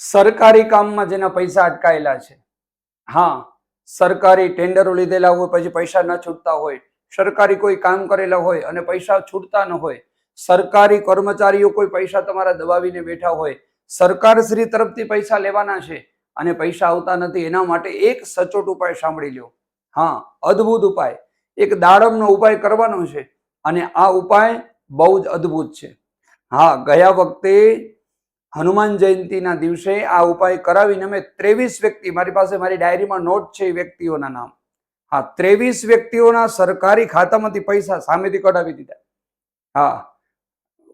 સરકારી કામમાં જેના પૈસા અટકાયેલા છે. હા, સરકારી ટેન્ડરો લીધેલા હોય, પછી પૈસા ન છૂટતા હોય, સરકારી કોઈ કામ કરેલા હોય અને પૈસા છૂટતા ન હોય, સરકારી કર્મચારીઓ કોઈ પૈસા તમારા દબાવીને બેઠા હોય સરકાર શ્રી તરફથી પૈસા લેવાના છે અને પૈસા આવતા નથી, એના માટે એક સચોટ ઉપાય સાંભળી લ્યો. હા, અદ્ભુત ઉપાય. એક દાડમનો ઉપાય કરવાનો છે અને આ ઉપાય બહુ જ અદ્ભુત છે. હા, ગયા વખતે હનુમાન જયંતિના દિવસે આ ઉપાય કરાવીને અમે ત્રેવીસ વ્યક્તિ, મારી પાસે મારી ડાયરીમાં નોટ છે એ વ્યક્તિઓના નામ. હા, ત્રેવીસ વ્યક્તિઓના સરકારી ખાતામાંથી પૈસા સામેથી કઢાવી દીધા. હા.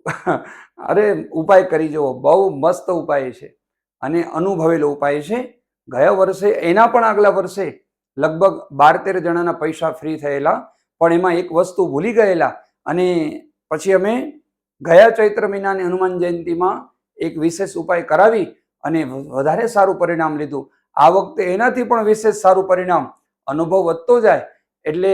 અરે, ઉપાય કરી જુઓ. બહુ મસ્ત ઉપાય છે. અને અનુભવેલો ઉપાય છે. ગયા વર્ષે, એના પણ આગલા વર્ષે લગભગ બાર તેર જણાના પૈસા ફ્રી થયેલા, પણ એમાં એક વસ્તુ ભૂલી ગયેલા. અને પછી અમે ગયા ચૈત્ર મહિનાની હનુમાન જયંતિમાં એક વિશેષ ઉપાય કરાવી અને વધારે સારું પરિણામ લીધું. આ વખતે એનાથી પણ વિશેષ સારું પરિણામ અનુભવ વધતો જાય એટલે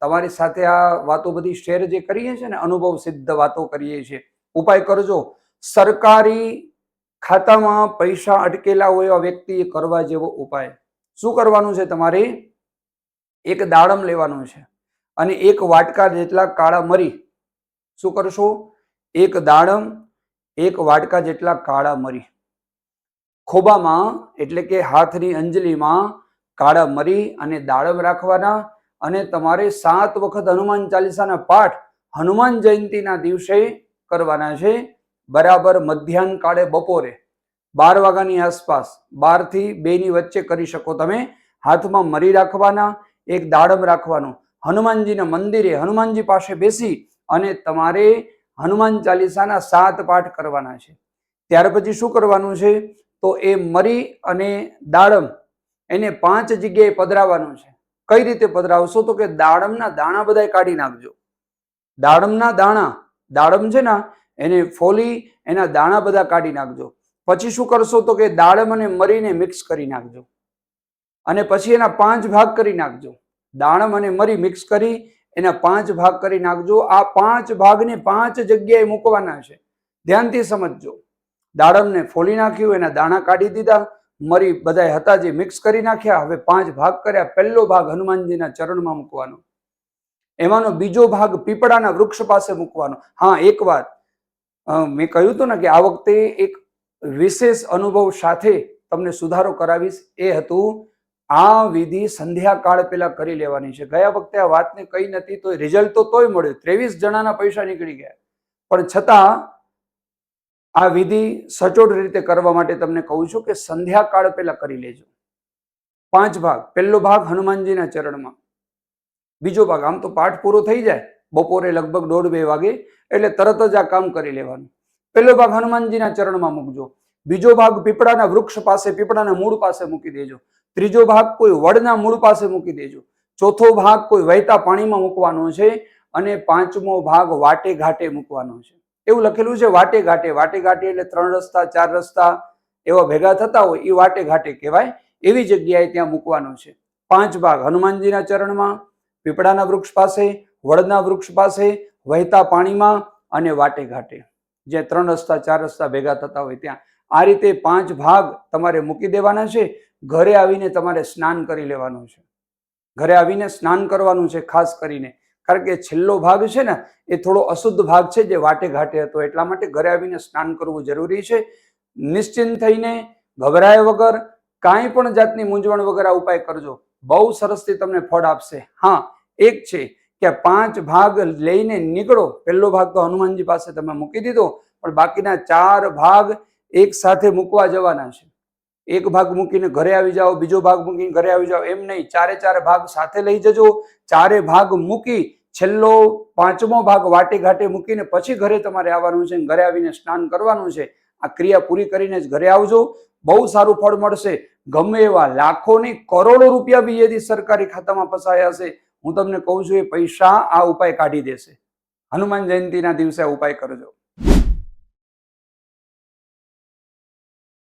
તમારી સાથે આ વાતો બધી શેર જે કરીએ છીએ ને, અનુભવ સિદ્ધ વાતો કરીએ છીએ. ઉપાય કરજો. સરકારી ખાતામાં પૈસા અટકેલા હોય એવા વ્યક્તિએ કરવા જેવો ઉપાય. શું કરવાનું છે તમારે? એક દાડમ લેવાનું છે અને એક વાટકા જેટલા કાળા મરી શું કરશો? એક દાડમ એક વાટકા જેટલા કાળા મરી. ખોબામાં, એટલે કે હાથની અંજલીમાં, કાળા મરી અને દાડમ રાખવાના અને તમારે સાત વખત હનુમાન ચાલીસાના પાઠ હનુમાન જયંતિના દિવસે કરવાના છે. બરાબર મધ્યાહન કાળે બપોરે બાર વાગ્યાની આસપાસ, બારથી બેની વચ્ચે કરી શકો તમે. હાથમાં મરી રાખવાના, એક દાડમ રાખવાનું. હનુમાનજીના મંદિરે હનુમાનજી પાસે બેસી અને તમારે હનુમાન ચાલીસાના સાત પાઠ કરવાના છે. ત્યાર પછી શું કરવાનું છે? તો એ મરી અને દાડમ એને પાંચ જગ્યાએ પધરાવવાનું છે. કઈ રીતે પધરાવશો? તો કે દાડમના દાણા બધા કાઢી નાખજો. દાડમના દાણા, દાડમ છે ને, એને ફોલી, એના દાણા બધા કાઢી નાખજો. પછી શું કરશો? તો કે દાડમ અને મરીને મિક્સ કરી નાખજો. અને પછી એના પાંચ ભાગ કરી નાખજો. દાડમ અને મરી મિક્સ કરી એના પાંચ ભાગ કરી નાખજો. આ પાંચ ભાગને પાંચ જગ્યાએ મૂકવાના છે. ધ્યાનથી સમજજો. દાડમને ફોલી નાખ્યું, એના દાણા કાઢી દીધા. મરી બધા હતા જે મિક્સ કરી નાખ્યા. હવે પાંચ ભાગ કર્યા. પહેલો ભાગ હનુમાનજીના ચરણમાં મૂકવાનો. એમાંનો બીજો ભાગ પીપળાના વૃક્ષ પાસે મૂકવાનો. હા, એક વાત. મેં કહ્યું હતું ને કે આ વખતે એક વિશેષ અનુભવ સાથે તમને સુધારો કરાવીશ. એ હતું આ વિધિ સંધ્યાકાળ પેલા કરી લેવાની છે. ગયા વખતે આ વાતને કઈ નથી તો રિઝલ્ટ તો તોય મળ્યું. ત્રેવીસ જણાના પૈસા નીકળી ગયા. પણ છતાં આ વિધિ સચોટ રીતે કરવા માટે તમને કહું છું કે સંધ્યાકાળ પેલા કરી લેજો. પાંચ ભાગ. પહેલો ભાગ હનુમાનજીના ચરણમાં. બીજો ભાગ, આમ તો પાઠ પૂરો થઈ જાય. બપોરે લગભગ દોઢ બે વાગે એટલે તરત જ આ કામ કરી લેવાનું. પહેલો ભાગ હનુમાનજીના ચરણમાં મૂકજો. બીજો ભાગ પીપળાના વૃક્ષ પાસે, પીપળાના મૂળ પાસે મૂકી દેજો. ત્રીજો ભાગ કોઈ વડના મૂળ પાસે મૂકી દેજો. ચોથો ભાગ કોઈ વહેતા પાણીમાં મૂકવાનો છે અને પાંચમો ભાગ વાટે ઘાટે મૂકવાનો છે. એવું લખેલું છે વાટે ઘાટે. વાટે ઘાટે એટલે ત્રણ રસ્તા, ચાર રસ્તા એવા ભેગા થતા હોય એ વાટે ઘાટે કહેવાય. એવી જગ્યાએ ત્યાં મૂકવાનો છે. પાંચ ભાગ હનુમાનજીના ચરણમાં, પીપળાના વૃક્ષ પાસે, વડના વૃક્ષ પાસે, વહેતા પાણીમાં અને વાટે ઘાટે. જે ત્રણ રસ્તા, ચાર રસ્તા ભેગા થતા હોય ત્યાં. આ રીતે પાંચ ભાગ તમારે મૂકી દેવાના છે. ઘરે આવીને તમારે સ્નાન કરી લેવાનું છે. ઘરે આવીને સ્નાન કરવાનું છે ખાસ કરીને. કારણ કે છેલ્લો ભાગ છે ને, એ થોડો અશુદ્ધ ભાગ છે જે વાટે ઘાટે હતો. એટલા માટે ઘરે આવીને સ્નાન કરવું જરૂરી છે. નિશ્ચિંત થઈને ગભરાય વગર કાંઈ પણ જાતની મૂંઝવણ વગર આ ઉપાય કરજો. બહુ સરસથી તમને ફળ આપશે. હા, એક છે કે પાંચ ભાગ લઈને નીકળો. પહેલો ભાગ તો હનુમાનજી પાસે તમે મૂકી દીધો, પણ બાકીના ચાર ભાગ એક સાથે મૂકવા જવાના છે. એક ભાગ મૂકીને ઘરે આવી જાઓ, બીજો ભાગ મૂકીને ઘરે આવી જાઓ, એમ નહીં. ચારે ચાર ભાગ સાથે લઈ જજો. ચારે ભાગ મૂકી છેલ્લો પાંચમો ભાગ વાટે ઘાટે મૂકીને પછી ઘરે તમારે આવવાનું છે ઘરે આવીને સ્નાન કરવાનું છે. આ ક્રિયા પૂરી કરીને જ ઘરે આવજો. બહુ સારું ફળ મળશે. ગમે એવા લાખો ને કરોડો રૂપિયા બી યદી સરકારી ખાતામાં ફસાયા હશે. હું તમને કહું છું એ પૈસા આ ઉપાય કાઢી દેશે. હનુમાન જયંતિના દિવસે આ ઉપાય કરજો.